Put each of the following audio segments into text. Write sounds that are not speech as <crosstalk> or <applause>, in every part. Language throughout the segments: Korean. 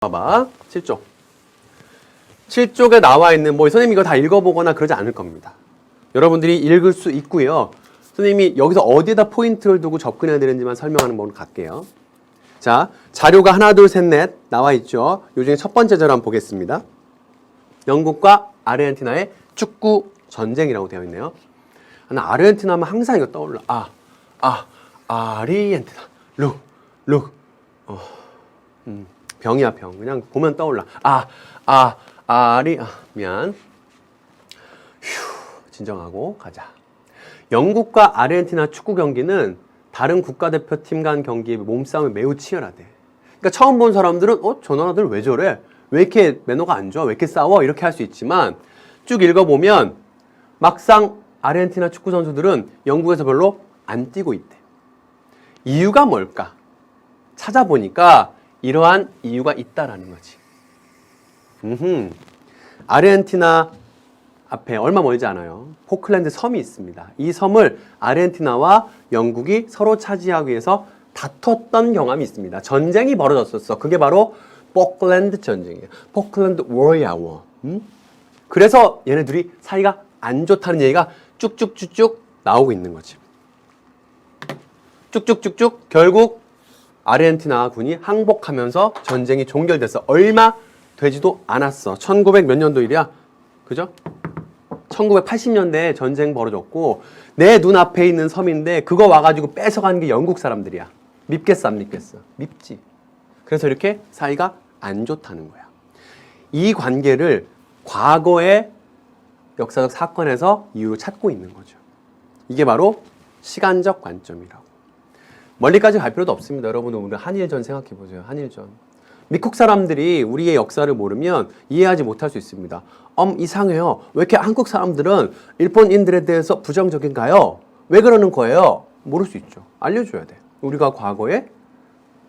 봐봐. 7쪽. 7쪽에 나와 있는 뭐 선생님이 이거 다 읽어보거나 그러지 않을 겁니다. 여러분들이 읽을 수 있고요. 선생님이 여기서 어디에다 포인트를 두고 접근해야 되는지만 설명하는 법으로 갈게요. 자, 자료가 하나, 둘, 셋, 넷 나와 있죠. 요 중에 첫 번째 자료 한번 보겠습니다. 영국과 아르헨티나의 축구 전쟁이라고 되어 있네요. 나는 아르헨티나 하면 항상 이거 떠올라. 아, 아, 아르헨티나. 룩, 룩. 어, 음, 병이야, 병. 그냥 보면 떠올라. 아, 아, 아리, 아, 미안. 휴, 진정하고 가자. 영국과 아르헨티나 축구 경기는 다른 국가대표팀 간 경기의 몸싸움이 매우 치열하대. 그러니까 처음 본 사람들은 어, 저 나라들 왜 저래? 왜 이렇게 매너가 안 좋아? 왜 이렇게 싸워? 이렇게 할 수 있지만 쭉 읽어보면 막상 아르헨티나 축구 선수들은 영국에서 별로 안 뛰고 있대. 이유가 뭘까? 찾아보니까 이러한 이유가 있다라는 거지. 음흠. 아르헨티나 앞에 얼마 멀지 않아요. 포클랜드 섬이 있습니다. 이 섬을 아르헨티나와 영국이 서로 차지하기 위해서 다퉜던 경험이 있습니다. 전쟁이 벌어졌었어. 그게 바로 포클랜드 전쟁이에요. 포클랜드 워리아 워. 음? 그래서 얘네들이 사이가 안 좋다는 얘기가 쭉쭉쭉쭉 나오고 있는 거지. 쭉쭉쭉쭉 결국 아르헨티나 군이 항복하면서 전쟁이 종결돼서 얼마 되지도 않았어. 1900 몇 년도 일이야? 그죠? 1980년대에 전쟁 벌어졌고 내 눈앞에 있는 섬인데 그거 와가지고 뺏어간 게 영국 사람들이야. 밉겠어 안 밉겠어? 밉지. 그래서 이렇게 사이가 안 좋다는 거야. 이 관계를 과거의 역사적 사건에서 이유를 찾고 있는 거죠. 이게 바로 시간적 관점이라고. 멀리까지 갈 필요도 없습니다. 여러분 우리 한일전 생각해 보세요. 한일전. 미국 사람들이 우리의 역사를 모르면 이해하지 못할 수 있습니다. 엄 이상해요. 왜 이렇게 한국 사람들은 일본인들에 대해서 부정적인가요? 왜 그러는 거예요? 모를 수 있죠. 알려줘야 돼. 우리가 과거에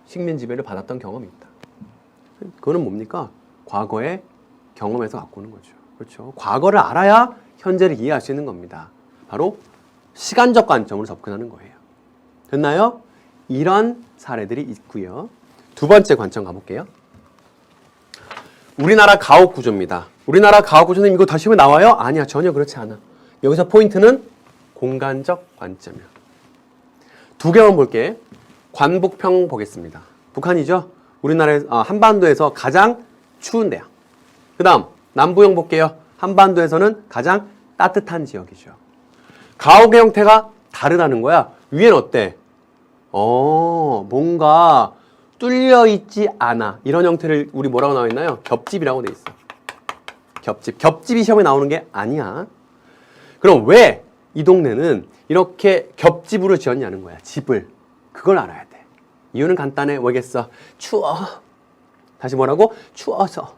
식민 지배를 받았던 경험이 있다. 그거는 뭡니까? 과거의 경험에서 갖고 오는 거죠. 그렇죠. 과거를 알아야 현재를 이해할 수 있는 겁니다. 바로 시간적 관점으로 접근하는 거예요. 됐나요? 이런 사례들이 있고요. 두 번째 관점 가볼게요. 우리나라 가옥 구조입니다. 우리나라 가옥 구조는 이거 다시 보면 나와요? 아니야, 전혀 그렇지 않아. 여기서 포인트는 공간적 관점이야. 두 개만 볼게. 관북평 보겠습니다. 북한이죠? 우리나라에 아, 한반도에서 가장 추운 데야. 그다음 남부형 볼게요. 한반도에서는 가장 따뜻한 지역이죠. 가옥의 형태가 다르다는 거야. 위엔 어때? 어, 뭔가 뚫려 있지 않아. 이런 형태를 우리 뭐라고 나와 있나요? 겹집이라고 돼 있어. 겹집. 겹집이 시험에 나오는 게 아니야. 그럼 왜 이 동네는 이렇게 겹집으로 지었냐는 거야. 집을. 그걸 알아야 돼. 이유는 간단해. 뭐겠어? 추워. 다시 뭐라고? 추워서.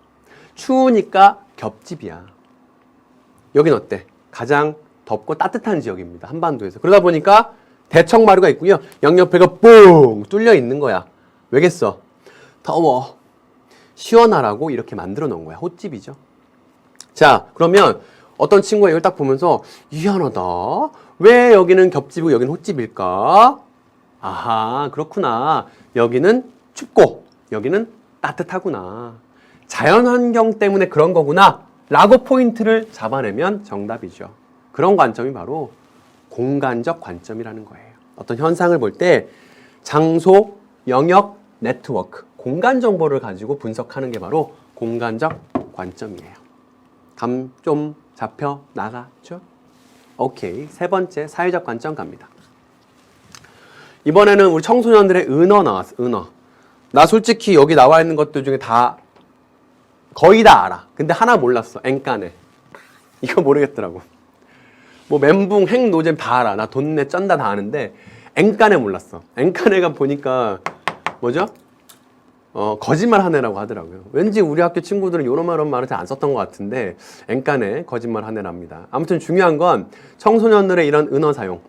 추우니까 겹집이야. 여긴 어때? 가장 덥고 따뜻한 지역입니다. 한반도에서. 그러다 보니까 대청마루가 있고요. 양옆에가 뽕 뚫려 있는 거야. 왜겠어? 더워. 시원하라고 이렇게 만들어 놓은 거야. 호집이죠. 자, 그러면 어떤 친구가 이걸 딱 보면서 희한하다. 왜 여기는 겹집이고 여기는 호집일까? 아하, 그렇구나. 여기는 춥고 여기는 따뜻하구나. 자연 환경 때문에 그런 거구나. 라고 포인트를 잡아내면 정답이죠. 그런 관점이 바로 공간적 관점이라는 거예요. 어떤 현상을 볼 때 장소, 영역, 네트워크, 공간 정보를 가지고 분석하는 게 바로 공간적 관점이에요. 감 좀 잡혀 나가죠? 오케이. 세 번째 사회적 관점 갑니다. 이번에는 우리 청소년들의 은어 나왔어. 은어. 나 솔직히 여기 나와 있는 것들 중에 다 거의 다 알아. 근데 하나 몰랐어. 앵까네. 이거 모르겠더라고. 뭐 멘붕, 행, 노잼 다 알아. 나 돈내 쩐다 다 아는데 앵까네 몰랐어. 앵까네가 보니까 뭐죠? 어, 거짓말 하네라고 하더라고요. 왠지 우리 학교 친구들은 이런 말, 이런 말을 잘 안 썼던 것 같은데 앵까네 거짓말 하네랍니다. 아무튼 중요한 건 청소년들의 이런 은어 사용,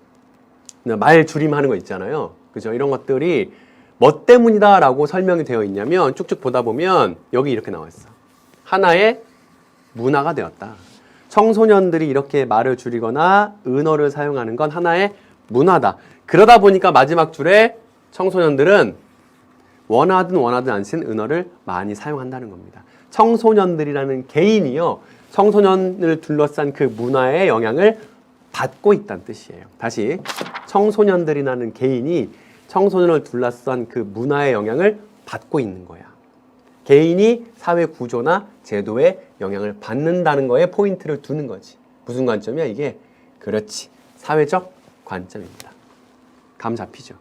말 줄임하는 거 있잖아요. 그죠? 이런 것들이 뭐 때문이다라고 설명이 되어 있냐면 쭉쭉 보다 보면 여기 이렇게 나와 있어. 하나의 문화가 되었다. 청소년들이 이렇게 말을 줄이거나 은어를 사용하는 건 하나의 문화다. 그러다 보니까 마지막 줄에 청소년들은 원하든 원하든 않든 은어를 많이 사용한다는 겁니다. 청소년들이라는 개인이요. 청소년을 둘러싼 그 문화의 영향을 받고 있다는 뜻이에요. 다시 청소년들이라는 개인이 청소년을 둘러싼 그 문화의 영향을 받고 있는 거야. 개인이 사회 구조나 제도에 영향을 받는다는 거에 포인트를 두는 거지. 무슨 관점이야 이게? 그렇지. 사회적 관점입니다. 감 잡히죠?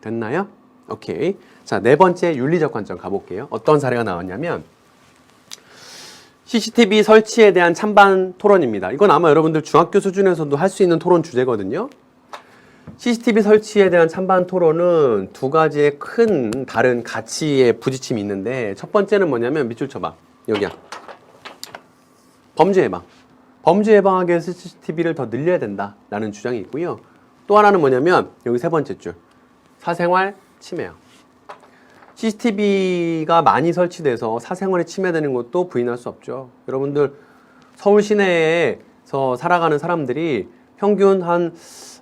됐나요? 오케이. 자, 네 번째 윤리적 관점 가볼게요. 어떤 사례가 나왔냐면 CCTV 설치에 대한 찬반 토론입니다. 이건 아마 여러분들 중학교 수준에서도 할 수 있는 토론 주제거든요. CCTV 설치에 대한 찬반 토론은 두 가지의 큰 다른 가치의 부딪힘이 있는데 첫 번째는 뭐냐면 밑줄 쳐봐. 여기야. 범죄 예방. 범죄 예방하기 위해서 CCTV를 더 늘려야 된다라는 주장이 있고요. 또 하나는 뭐냐면 여기 세 번째 줄. 사생활 침해요. CCTV가 많이 설치돼서 사생활에 침해되는 것도 부인할 수 없죠. 여러분들 서울 시내에서 살아가는 사람들이 평균 한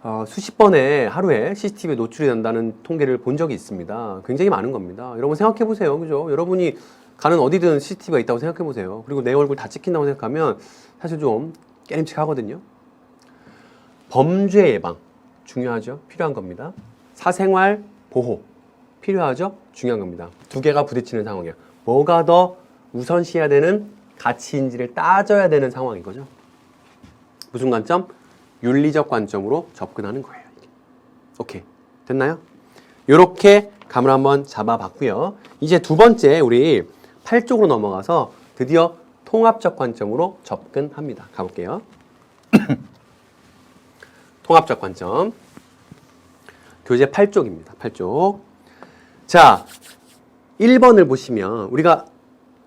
어, 수십 번의 하루에 CCTV에 노출이 된다는 통계를 본 적이 있습니다. 굉장히 많은 겁니다. 여러분 생각해 보세요. 그죠? 여러분이 가는 어디든 CCTV가 있다고 생각해 보세요. 그리고 내 얼굴 다 찍힌다고 생각하면 사실 좀 깨림칙하거든요. 범죄 예방 중요하죠. 필요한 겁니다. 사생활 보호 필요하죠. 중요한 겁니다. 두 개가 부딪히는 상황이에요. 뭐가 더 우선시해야 되는 가치인지를 따져야 되는 상황인 거죠. 무슨 관점? 윤리적 관점으로 접근하는 거예요. 오케이. 됐나요? 이렇게 감을 한번 잡아봤고요. 이제 두 번째 우리 8쪽으로 넘어가서 드디어 통합적 관점으로 접근합니다. 가볼게요. <coughs> 통합적 관점. 교재 8쪽입니다. 8쪽. 자, 1번을 보시면 우리가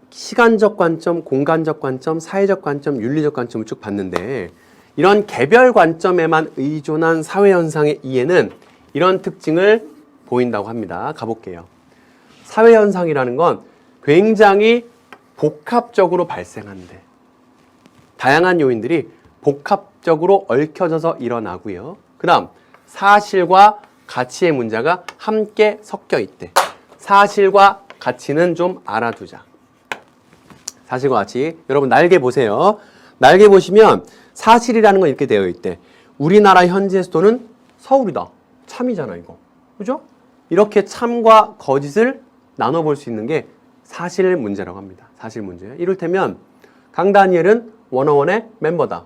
시간적 관점, 공간적 관점, 사회적 관점, 윤리적 관점을 쭉 봤는데 이런 개별 관점에만 의존한 사회 현상의 이해는 이런 특징을 보인다고 합니다. 가볼게요. 사회 현상이라는 건 굉장히 복합적으로 발생한대. 다양한 요인들이 복합적으로 얽혀져서 일어나고요. 그다음 사실과 가치의 문제가 함께 섞여 있대. 사실과 가치는 좀 알아두자. 사실과 가치. 여러분 날개 보세요. 날개 보시면 사실이라는 건 이렇게 되어 있대. 우리나라 현재 수도는 서울이다. 참이잖아 이거. 그죠? 이렇게 참과 거짓을 나눠볼 수 있는 게 사실 문제라고 합니다. 사실 문제. 이를테면 강다니엘은 원어원의 멤버다.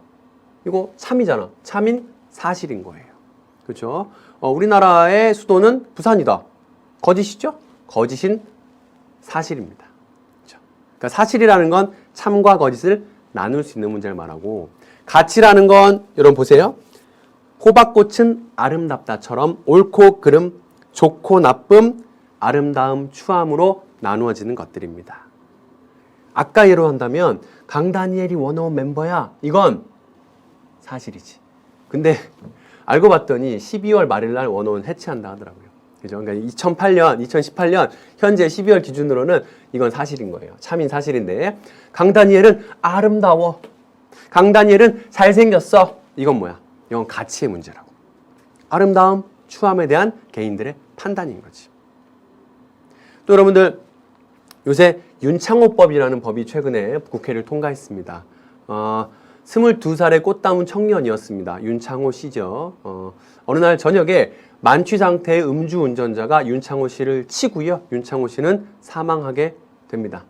이거 참이잖아. 참인 사실인 거예요. 그렇죠? 어, 우리나라의 수도는 부산이다. 거짓이죠? 거짓인 사실입니다. 그렇죠? 그러니까 사실이라는 건 참과 거짓을 나눌 수 있는 문제를 말하고 가치라는 건 여러분 보세요. 호박꽃은 아름답다처럼 옳고 그름, 좋고 나쁨, 아름다움, 추함으로 나누어지는 것들입니다. 아까 예로 한다면 강다니엘이 원어원 멤버야. 이건 사실이지. 근데 알고 봤더니 12월 말일 날 원어원 해체한다 하더라고요. 그죠? 그러니까 2008년, 2018년 현재 12월 기준으로는 이건 사실인 거예요. 참인 사실인데 강다니엘은 아름다워. 강다니엘은 잘생겼어. 이건 뭐야? 이건 가치의 문제라고. 아름다움, 추함에 대한 개인들의 판단인 거지. 또 여러분들 요새 윤창호법이라는 법이 최근에 국회를 통과했습니다. 어, 22살의 꽃다운 청년이었습니다. 윤창호 씨죠. 어, 어느 날 저녁에 만취 상태의 음주운전자가 윤창호 씨를 치고요. 윤창호 씨는 사망하게 됩니다.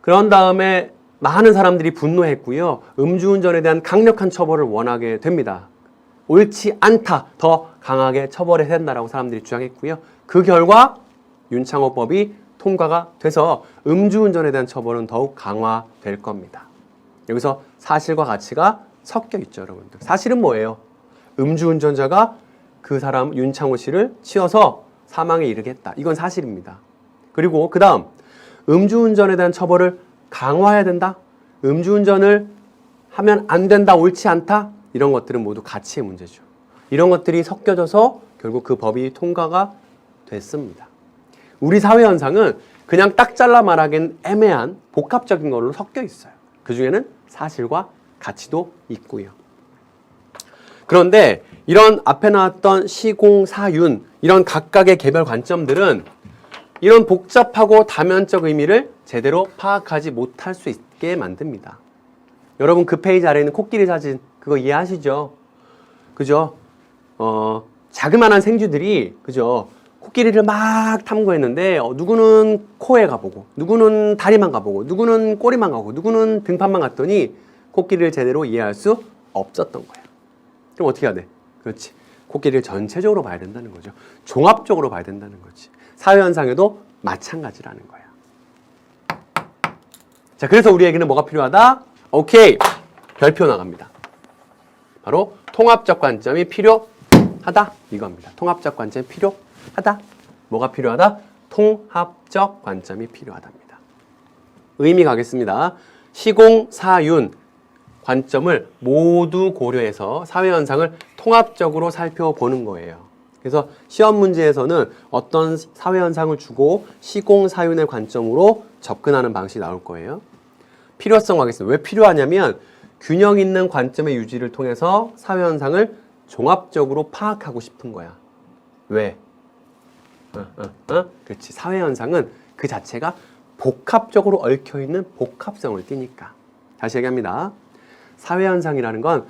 그런 다음에 많은 사람들이 분노했고요. 음주운전에 대한 강력한 처벌을 원하게 됩니다. 옳지 않다. 더 강하게 처벌해야 된다라고 사람들이 주장했고요. 그 결과 윤창호법이 통과가 돼서 음주운전에 대한 처벌은 더욱 강화될 겁니다. 여기서 사실과 가치가 섞여 있죠, 여러분들. 사실은 뭐예요? 음주운전자가 그 사람 윤창호 씨를 치어서 사망에 이르게 했다. 이건 사실입니다. 그리고 그 다음 음주운전에 대한 처벌을 강화해야 된다. 음주운전을 하면 안 된다, 옳지 않다. 이런 것들은 모두 가치의 문제죠. 이런 것들이 섞여져서 결국 그 법이 통과가 됐습니다. 우리 사회 현상은 그냥 딱 잘라 말하기엔 애매한 복합적인 걸로 섞여 있어요. 그 중에는 사실과 가치도 있고요. 그런데 이런 앞에 나왔던 시공 사윤 이런 각각의 개별 관점들은 이런 복잡하고 다면적 의미를 제대로 파악하지 못할 수 있게 만듭니다. 여러분 그 페이지 아래 있는 코끼리 사진 그거 이해하시죠? 그죠? 어, 자그마한 생쥐들이 그죠? 코끼리를 막 탐구했는데 어, 누구는 코에 가보고 누구는 다리만 가보고 누구는 꼬리만 가고 누구는 등판만 갔더니 코끼리를 제대로 이해할 수 없었던 거야. 그럼 어떻게 해야 돼? 그렇지. 코끼리를 전체적으로 봐야 된다는 거죠. 종합적으로 봐야 된다는 거지. 사회 현상에도 마찬가지라는 거야. 자, 그래서 우리에게는 뭐가 필요하다? 오케이. 별표 나갑니다. 바로 통합적 관점이 필요하다. 이겁니다. 통합적 관점이 필요 하다. 뭐가 필요하다? 통합적 관점이 필요하답니다. 의미 가겠습니다. 시공사윤 관점을 모두 고려해서 사회 현상을 통합적으로 살펴보는 거예요. 그래서 시험 문제에서는 어떤 사회 현상을 주고 시공사윤의 관점으로 접근하는 방식이 나올 거예요. 필요성 가겠습니다. 왜 필요하냐면 균형 있는 관점의 유지를 통해서 사회 현상을 종합적으로 파악하고 싶은 거야. 왜? 어, 어, 어? 그렇지. 사회 현상은 그 자체가 복합적으로 얽혀 있는 복합성을 띠니까. 다시 얘기합니다. 사회 현상이라는 건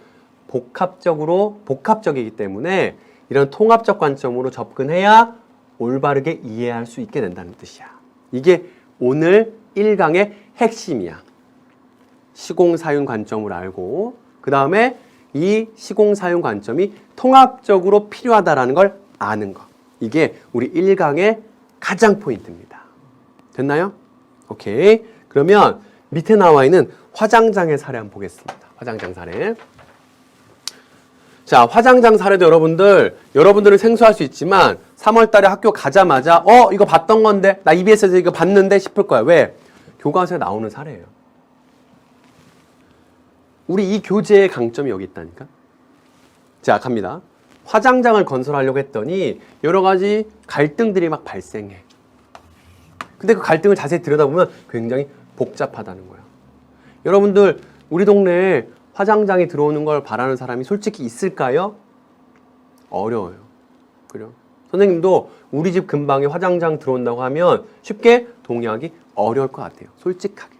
복합적으로 복합적이기 때문에 이런 통합적 관점으로 접근해야 올바르게 이해할 수 있게 된다는 뜻이야. 이게 오늘 1강의 핵심이야. 시공사윤 관점을 알고 그 다음에 이 시공사윤 관점이 통합적으로 필요하다라는 걸 아는 거. 이게 우리 1강의 가장 포인트입니다. 됐나요? 오케이. 그러면 밑에 나와 있는 화장장의 사례 한번 보겠습니다. 화장장 사례. 자, 화장장 사례도 여러분들, 여러분들은 생소할 수 있지만 3월 달에 학교 가자마자 어, 이거 봤던 건데 나 EBS에서 이거 봤는데 싶을 거야. 왜? 교과서에 나오는 사례예요. 우리 이 교재의 강점이 여기 있다니까. 자, 갑니다. 화장장을 건설하려고 했더니 여러 가지 갈등들이 막 발생해. 근데 그 갈등을 자세히 들여다보면 굉장히 복잡하다는 거야. 여러분들, 우리 동네에 화장장이 들어오는 걸 바라는 사람이 솔직히 있을까요? 어려워요. 그래요. 선생님도 우리 집 근방에 화장장 들어온다고 하면 쉽게 동의하기 어려울 것 같아요. 솔직하게.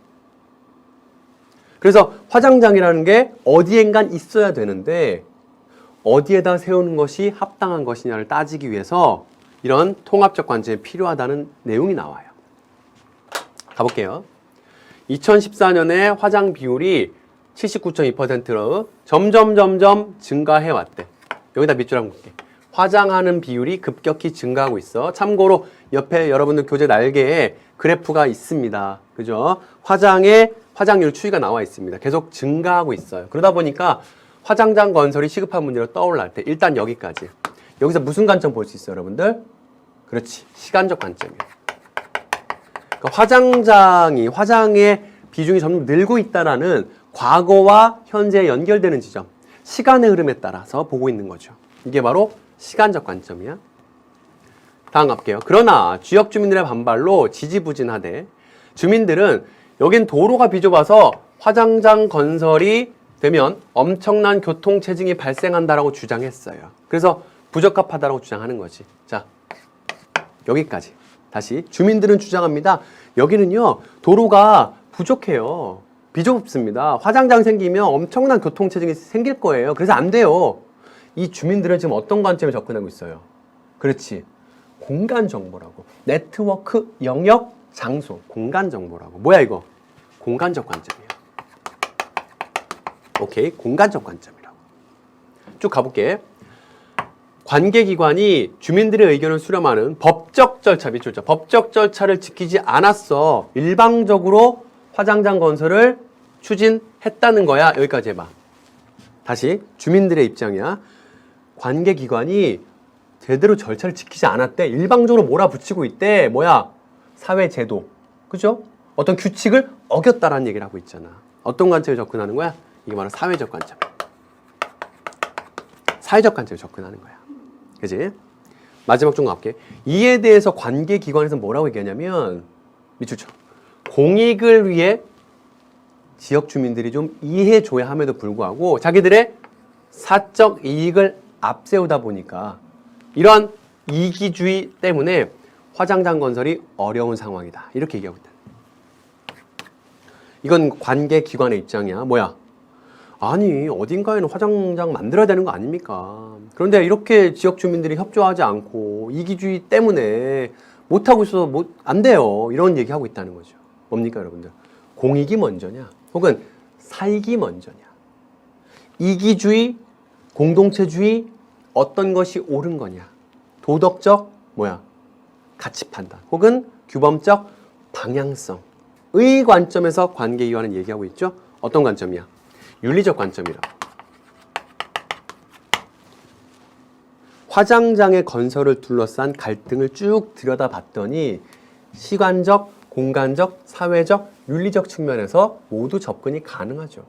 그래서 화장장이라는 게 어디엔간 있어야 되는데 어디에다 세우는 것이 합당한 것이냐를 따지기 위해서 이런 통합적 관점이 필요하다는 내용이 나와요. 가볼게요. 2014년에 화장 비율이 79.2%로 점점 점점 증가해 왔대. 여기다 밑줄 한번 볼게. 화장하는 비율이 급격히 증가하고 있어. 참고로 옆에 여러분들 교재 날개에 그래프가 있습니다. 그죠? 화장의 화장률 추이가 나와 있습니다. 계속 증가하고 있어요. 그러다 보니까 화장장 건설이 시급한 문제로 떠올랄 때 일단 여기까지. 여기서 무슨 관점 볼 수 있어요, 여러분들? 그렇지. 시간적 관점이에요. 그러니까 화장장이 화장의 비중이 점점 늘고 있다라는 과거와 현재에 연결되는 지점, 시간의 흐름에 따라서 보고 있는 거죠. 이게 바로 시간적 관점이야. 다음 갈게요. 그러나 지역 주민들의 반발로 지지부진하되 주민들은 여긴 도로가 비좁아서 화장장 건설이 되면 엄청난 교통 체증이 발생한다라고 주장했어요. 그래서 부적합하다라고 주장하는 거지. 자, 여기까지. 다시 주민들은 주장합니다. 여기는요 도로가 부족해요. 비좁습니다. 화장장 생기면 엄청난 교통 체증이 생길 거예요. 그래서 안 돼요. 이 주민들은 지금 어떤 관점에 접근하고 있어요? 그렇지. 공간 정보라고. 네트워크, 영역, 장소. 공간 정보라고. 뭐야 이거? 공간적 관점이야. 오케이. 공간적 관점이라고. 쭉 가볼게. 관계기관이 주민들의 의견을 수렴하는 법적 절차, 밑줄 자 법적 절차를 지키지 않았어. 일방적으로 화장장 건설을 추진했다는 거야. 여기까지 해봐. 다시 주민들의 입장이야. 관계기관이 제대로 절차를 지키지 않았대. 일방적으로 몰아붙이고 있대. 뭐야? 사회제도. 그죠? 어떤 규칙을 어겼다라는 얘기를 하고 있잖아. 어떤 관점에 접근하는 거야? 이게 바로 사회적 관점. 사회적 관점에 접근하는 거야. 그지? 마지막 좀 갈게. 이에 대해서 관계기관에서 뭐라고 얘기하냐면 밑줄쳐. 공익을 위해 지역 주민들이 좀 이해줘야 함에도 불구하고 자기들의 사적 이익을 앞세우다 보니까 이러한 이기주의 때문에 화장장 건설이 어려운 상황이다. 이렇게 얘기하고 있다. 이건 관계 기관의 입장이야. 뭐야? 아니, 어딘가에는 화장장 만들어야 되는 거 아닙니까? 그런데 이렇게 지역 주민들이 협조하지 않고 이기주의 때문에 못 하고 있어서 못, 안 돼요. 이런 얘기 하고 있다는 거죠. 뭡니까, 여러분들? 공익이 먼저냐? 혹은 살기 먼저냐? 이기주의, 공동체주의, 어떤 것이 옳은 거냐? 도덕적, 뭐야? 가치 판단. 혹은 규범적 방향성의 관점에서 관계 이완은 얘기하고 있죠? 어떤 관점이야? 윤리적 관점이라. 화장장의 건설을 둘러싼 갈등을 쭉 들여다봤더니 시간적, 공간적, 사회적, 윤리적 측면에서 모두 접근이 가능하죠.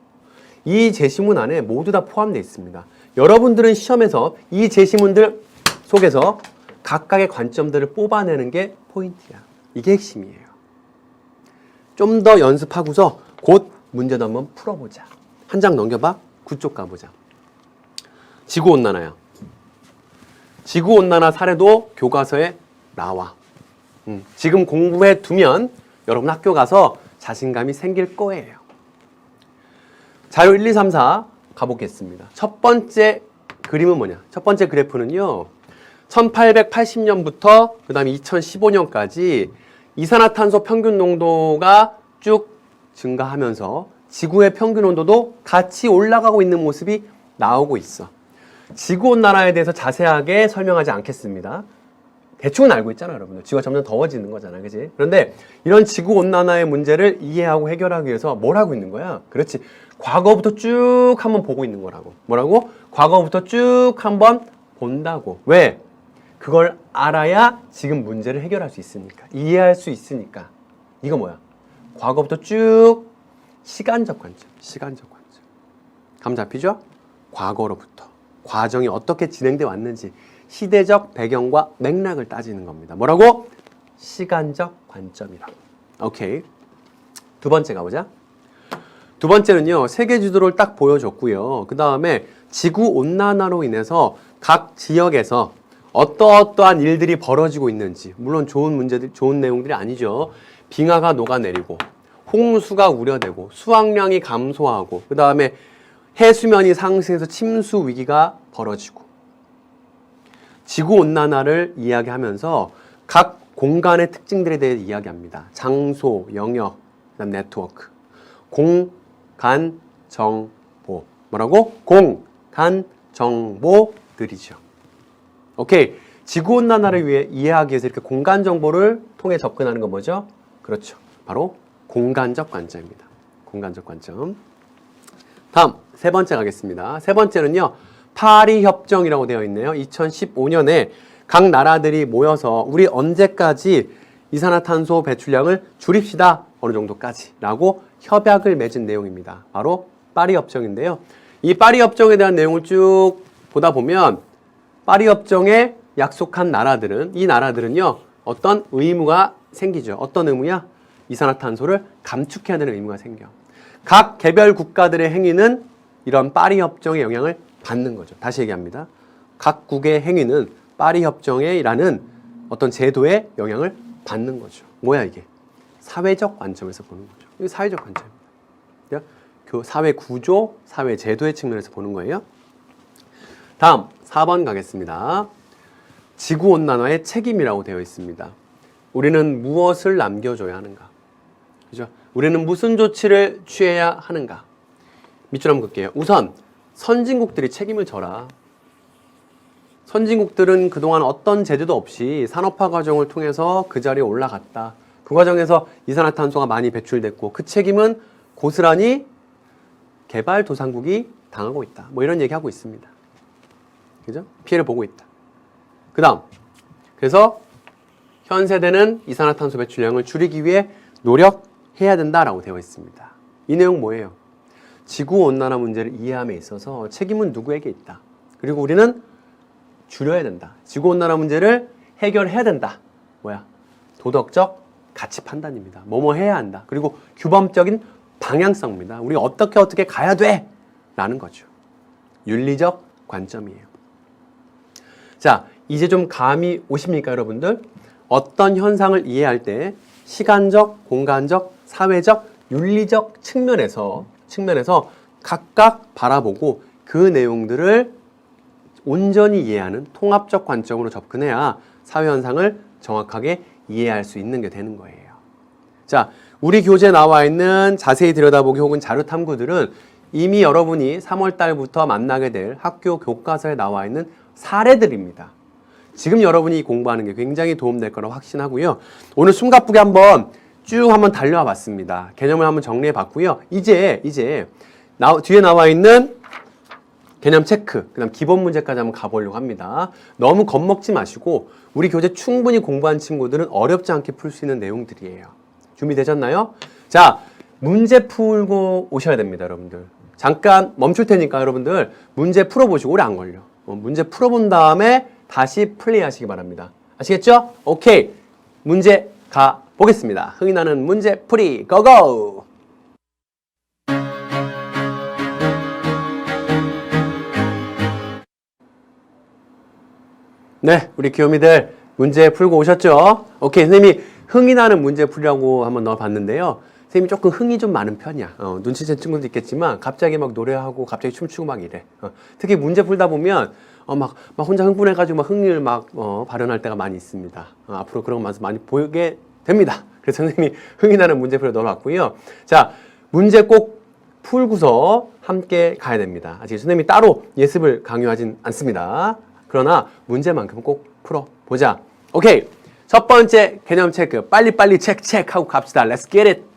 이 제시문 안에 모두 다 포함되어 있습니다. 여러분들은 시험에서 이 제시문들 속에서 각각의 관점들을 뽑아내는 게 포인트야. 이게 핵심이에요. 좀 더 연습하고서 곧 문제도 한번 풀어보자. 한 장 넘겨봐. 구쪽 가보자. 지구온난화야. 지구온난화 사례도 교과서에 나와. 음, 지금 공부해 두면 여러분 학교 가서 자신감이 생길 거예요. 자료 1, 2, 3, 4 가보겠습니다. 첫 번째 그림은 뭐냐? 첫 번째 그래프는요. 1880년부터 그 다음에 2015년까지 이산화탄소 평균 농도가 쭉 증가하면서 지구의 평균 온도도 같이 올라가고 있는 모습이 나오고 있어. 지구 온난화에 대해서 자세하게 설명하지 않겠습니다. 대충은 알고 있잖아, 여러분들. 지구가 점점 더워지는 거잖아, 그지? 그런데 이런 지구 온난화의 문제를 이해하고 해결하기 위해서 뭘 하고 있는 거야? 그렇지. 과거부터 쭉 한번 보고 있는 거라고. 뭐라고? 과거부터 쭉 한번 본다고. 왜? 그걸 알아야 지금 문제를 해결할 수 있으니까. 이해할 수 있으니까. 이거 뭐야? 과거부터 쭉 시간적 관점. 시간적 관점. 감 잡히죠? 과거로부터. 과정이 어떻게 진행돼 왔는지 시대적 배경과 맥락을 따지는 겁니다. 뭐라고? 시간적 관점이라고. 오케이. 두 번째 가보자. 두 번째는요, 세계 지도를 딱 보여줬고요. 그 다음에 지구 온난화로 인해서 각 지역에서 어떠어떠한 일들이 벌어지고 있는지, 물론 좋은 문제들, 좋은 내용들이 아니죠. 빙하가 녹아내리고, 홍수가 우려되고, 수확량이 감소하고, 그 다음에 해수면이 상승해서 침수 위기가 벌어지고, 지구 온난화를 이야기하면서 각 공간의 특징들에 대해 이야기합니다. 장소, 영역, 그다음 네트워크. 공간 정보. 뭐라고? 공간 정보들이죠. 오케이. 지구 온난화를 위해 이해하기 위해서 이렇게 공간 정보를 통해 접근하는 건 뭐죠? 그렇죠. 바로 공간적 관점입니다. 공간적 관점. 다음 세 번째 가겠습니다. 세 번째는요. 파리 협정이라고 되어 있네요. 2015년에 각 나라들이 모여서 우리 언제까지 이산화탄소 배출량을 줄입시다. 어느 정도까지라고 협약을 맺은 내용입니다. 바로 파리 협정인데요. 이 파리 협정에 대한 내용을 쭉 보다 보면 파리 협정에 약속한 나라들은 이 나라들은요. 어떤 의무가 생기죠. 어떤 의무야? 이산화탄소를 감축해야 되는 의무가 생겨. 각 개별 국가들의 행위는 이런 파리 협정의 영향을 받는 거죠. 다시 얘기합니다. 각국의 행위는 파리 협정에라는 어떤 제도의 영향을 받는 거죠. 뭐야 이게? 사회적 관점에서 보는 거죠. 이게 사회적 관점입니다. 그 사회 구조, 사회 제도의 측면에서 보는 거예요. 다음 4번 가겠습니다. 지구 온난화의 책임이라고 되어 있습니다. 우리는 무엇을 남겨줘야 하는가? 그죠? 우리는 무슨 조치를 취해야 하는가? 밑줄 한번 볼게요. 우선 선진국들이 책임을 져라. 선진국들은 그동안 어떤 제재도 없이 산업화 과정을 통해서 그 자리에 올라갔다. 그 과정에서 이산화탄소가 많이 배출됐고 그 책임은 고스란히 개발도상국이 당하고 있다. 뭐 이런 얘기하고 있습니다. 그죠? 피해를 보고 있다. 그 다음. 그래서 현 세대는 이산화탄소 배출량을 줄이기 위해 노력 해야 된다라고 되어 있습니다. 이 내용 뭐예요? 지구 온난화 문제를 이해함에 있어서 책임은 누구에게 있다. 그리고 우리는 줄여야 된다. 지구 온난화 문제를 해결해야 된다. 뭐야? 도덕적 가치 판단입니다. 뭐뭐 해야 한다. 그리고 규범적인 방향성입니다. 우리가 어떻게 어떻게 가야 돼. 라는 거죠. 윤리적 관점이에요. 자, 이제 좀 감이 오십니까, 여러분들? 어떤 현상을 이해할 때 시간적, 공간적, 사회적, 윤리적 측면에서 측면에서 각각 바라보고 그 내용들을 온전히 이해하는 통합적 관점으로 접근해야 사회 현상을 정확하게 이해할 수 있는 게 되는 거예요. 자, 우리 교재에 나와 있는 자세히 들여다보기 혹은 자료 탐구들은 이미 여러분이 3월 달부터 만나게 될 학교 교과서에 나와 있는 사례들입니다. 지금 여러분이 공부하는 게 굉장히 도움될 거라 확신하고요. 오늘 숨가쁘게 한번 쭉 한번 달려와 봤습니다. 개념을 한번 정리해 봤고요. 이제 이제 나, 뒤에 나와 있는 개념 체크, 그 다음 기본 문제까지 한번 가보려고 합니다. 너무 겁먹지 마시고 우리 교재 충분히 공부한 친구들은 어렵지 않게 풀 수 있는 내용들이에요. 준비되셨나요? 자, 문제 풀고 오셔야 됩니다, 여러분들. 잠깐 멈출 테니까 여러분들 문제 풀어보시고 오래 안 걸려. 어, 문제 풀어본 다음에 다시 플레이하시기 바랍니다. 아시겠죠? 오케이. 문제 가 보겠습니다. 흥이 나는 문제 풀이 고고! 네, 우리 귀요미들 문제 풀고 오셨죠? 오케이, 선생님이 흥이 나는 문제 풀이라고 한번 넣어봤는데요. 선생님이 조금 흥이 좀 많은 편이야. 어, 눈치챈 친구도 있겠지만 갑자기 막 노래하고 갑자기 춤추고 막 이래. 어, 특히 문제 풀다 보면 어, 막, 막 혼자 흥분해가지고 막 흥을 막 어, 발현할 때가 많이 있습니다. 어, 앞으로 그런 거 많이 보이게 됩니다. <laughs> 그래서 선생님이 흥이 나는 문제 풀이 넣어놨고요. 자, 문제 꼭 풀고서 함께 가야 됩니다. 아직 선생님이 따로 예습을 강요하진 않습니다. 그러나 문제만큼 꼭 풀어보자. 오케이. 첫 번째 개념 체크. 빨리빨리 체크 체크하고 갑시다. Let's get it.